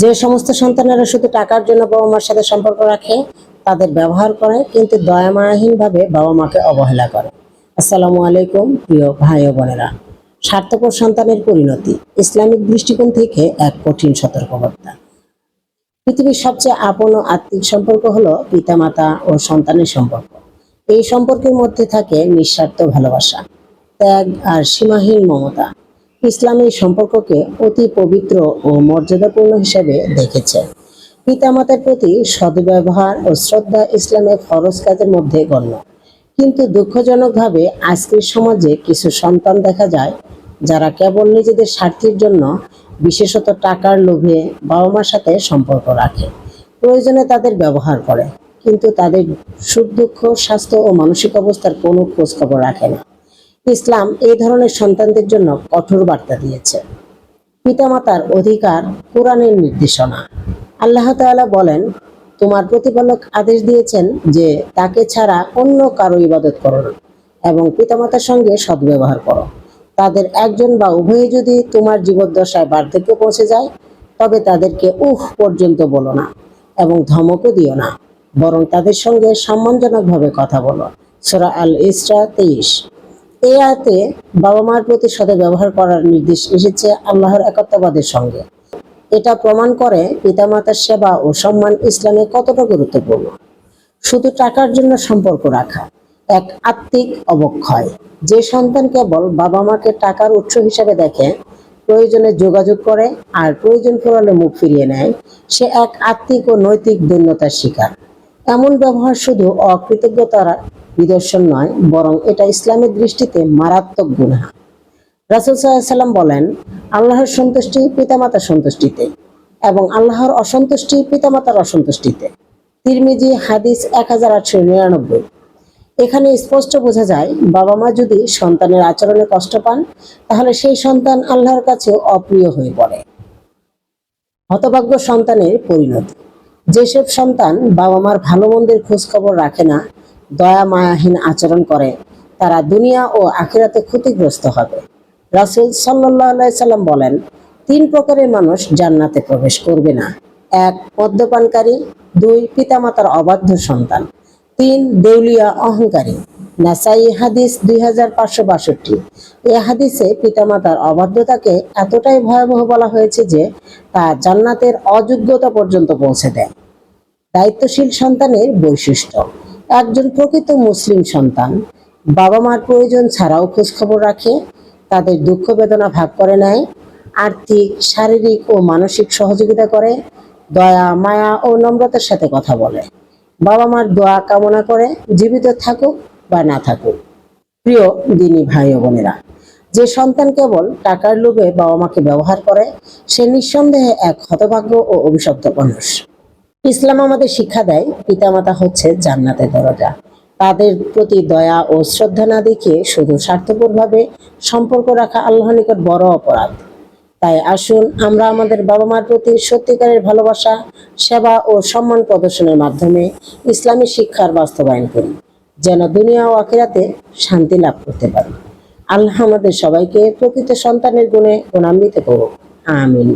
যে সমস্ত সন্তানেরা শুধু টাকার জন্য বাবা মার সাথে সম্পর্ক রাখে, তাদের ব্যবহার করে, কিন্তু দয়ামায়াহীন ভাবে বাবা মাকে অবহেলা করে। আসসালামু আলাইকুম, প্রিয় ভাই ও বোনেরা। স্বার্থপর সন্তানের পরিণতি, ইসলামিক দৃষ্টিকোণ থেকে এক কঠিন সতর্কবার্তা। পৃথিবীর সবচেয়ে আপন ও আত্মিক সম্পর্ক হলো পিতামাতা ও সন্তানের সম্পর্ক। এই সম্পর্কের মধ্যে থাকে নিঃস্বার্থ ভালোবাসা, ত্যাগ আর সীমাহীন মমতা। ইসলাম সম্পর্ককে অতি পবিত্র ও মর্যাদাপূর্ণ হিসেবে দেখেছে। পিতামাতার প্রতি সদ্ব্যবহার ও শ্রদ্ধা ইসলামের ফরজ কাজের মধ্যে গণ্য। কিন্তু দুঃখজনকভাবে আজকের সমাজে কিছু সন্তান দেখা যায়, যারা কেবল নিজেদের স্বার্থের জন্য বিশেষত টাকার লোভে বাবা মার সাথে সম্পর্ক রাখে। প্রয়োজনে তাদের ব্যবহার করে, কিন্তু তাদের সুখ দুঃখ স্বাস্থ্য ও মানসিক অবস্থার কোনো খোঁজ খবর রাখে না। ইসলাম এই ধরনের সন্তানদের জন্য কঠোর বার্তা দিয়েছে। পিতামাতার অধিকার কোরআনের নির্দেশনা। আল্লাহ তাআলা বলেন, তোমার প্রতিপালক আদেশ দিয়েছেন যে তাকে ছাড়া অন্য কারও ইবাদত করো না এবং পিতামাতার সঙ্গে সদ্ব্যবহার করো। তাদের একজন বা উভয়ে যদি তোমার জীবদ্দশায় বার্ধক্য পৌঁছে যায়, তবে তাদেরকে উহ পর্যন্ত বলো না এবং ধমকও দিও না, বরং তাদের সঙ্গে সম্মানজনকভাবে কথা বলো। সোরা আল ইসরা তেইশ। এই আয়াতে বাবা মার প্রতি সদয় ব্যবহার করার নির্দেশ এসেছে আল্লাহর একাত্মবাদের সঙ্গে। এটা প্রমাণ করে পিতামাতার সেবা ও সম্মান ইসলামে কতটা গুরুত্বপূর্ণ। শুধু টাকার জন্য সম্পর্ক রাখা এক আত্মিক অবক্ষয়। যে সন্তান কেবল বাবা মাকে টাকার উৎস হিসাবে দেখে, প্রয়োজনে যোগাযোগ করে আর প্রয়োজন পড়ালে মুখ ফিরিয়ে নেয়, সে এক আত্মিক ও নৈতিক দৈন্যতার শিকার। এমন ব্যবহার শুধু অকৃতজ্ঞতার নিদর্শন নয়, বরং এটা ইসলামের দৃষ্টিতে মারাত্মক গুণা রাসুল সাল্লাম বলেন, আল্লাহর সন্তুষ্টি পিতামাতার সন্তুষ্টিতে এবং আল্লাহর অসন্তুষ্টি পিতামাতার অসন্তুষ্টিতে। তিরমিজি হাদিস এক হাজার আটশো নিরানব্বই। এখানে স্পষ্ট বোঝা যায় বাবা মা যদি সন্তানের আচরণে কষ্ট পান, তাহলে সেই সন্তান আল্লাহর কাছে অপ্রিয় হয়ে পড়ে। হতভাগ্য সন্তানের পরিণতি। যেসব সন্তান বাবা মার ভালো মন্দের খোঁজখবর রাখে না দয়া মায়াহীন আচরণ করে, তারা দুনিয়া ও আখিরাতে ক্ষতিগ্রস্ত হবে। রাসুল সাল্লাহ সাল্লাম বলেন, তিন প্রকারের মানুষ জান্নাতে প্রবেশ করবে না। এক, মদ্যপানকারী, দুই, পিতামাতার অবাধ্য সন্তান, তিন, দেউলিয়া অহংকারী। নাসাই হাদিস দুই হাজার পাঁচশো বাষট্টি। এ হাদিসে পিতামাতার অবাধ্যতাকে এতটাই ভয়াবহ বলা হয়েছে যে, তা জান্নাতের অযোগ্যতা পর্যন্ত পৌঁছে দেয়। দায়িত্বশীল সন্তানের বৈশিষ্ট্য একজন প্রকৃত মুসলিম সন্তান। বাবা মার প্রয়োজন ছাড়াও খোঁজখবর রাখে, তাদের দুঃখ বেদনা ভাগ করে নেয়, আর্থিক, শারীরিক ও মানসিক সহযোগিতা করে, দয়া, মায়া ও নম্রতার সাথে কথা বলে। বাবা মার দোয়া কামনা করে, জীবিত থাকুক বা না থাকুক। প্রিয় দিনী ভাই ও বোনেরা, যে সন্তান কেবল টাকার লোভে বাবা মাকে ব্যবহার করে, সে নিঃসন্দেহে এক হতভাগ্য ও অভিশপ্ত মানুষ। ইসলাম আমাদের শিক্ষা দেয়, পিতামাতা হচ্ছে জান্নাতের দরজা। তাদের প্রতি দয়া ও শ্রদ্ধা না দেখিয়ে শুধু স্বার্থপরভাবে সম্পর্ক রাখা আল্লাহর নিকট বড় অপরাধ। তাই আসুন আমরা আমাদের বাবা মার প্রতি সত্যিকারের ভালোবাসা, সেবা ও সম্মান প্রদর্শনের মাধ্যমে ইসলামী শিক্ষার বাস্তবায়ন করি, যেন দুনিয়া ও আখিরাতে শান্তি লাভ করতে পারি। আল্লাহ আমাদের সবাইকে প্রকৃত সন্তানের গুণে গুণান্বিত করুক। আমিন।